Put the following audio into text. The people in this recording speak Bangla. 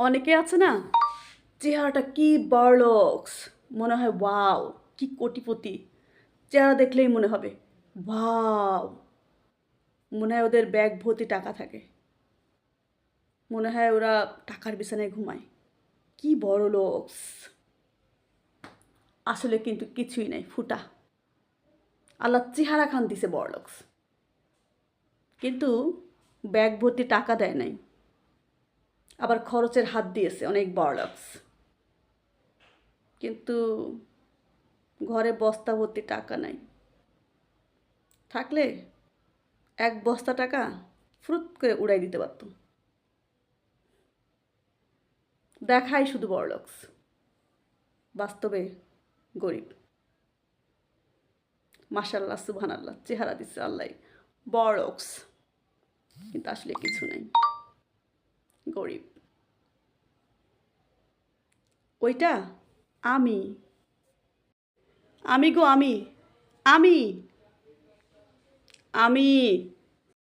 অনেকে আছে না, চেহারাটা কি বারলক্স, মনে হয় ওয়াও, কি কোটিপতি। চেহারা দেখলেই মনে হবে, ওয়াও। মনে হয় ওদের ব্যাগ ভর্তি টাকা থাকে। মনে হয় ওরা টাকার বিছানায় ঘুমায়। কি বড় লোকস আসলে কিন্তু কিছুই নাই, ফুটা। আল্লাহ চেহারা খান দিছে বড় লোকস কিন্তু ব্যাগ ভর্তি টাকা দেয় নাই। আবার খরচের হাত দিয়েছে অনেক বড়লক্স। কিন্তু ঘরে বস্তা ভর্তি টাকা নাই। থাকলে এক বস্তা টাকা ফ্রুত করে উড়াই দিতে পারত দেখাই শুধু বড়লক্স। বাস্তবে গরিব। মাসাল্লাহ সুবহান আল্লাহ চেহারা দিচ্ছে আল্লাহ। বড়লক্স। কিন্তু আসলে কিছু নাই। গরিব। ওইটা আমি। আমি গো আমি। আমি। আমি।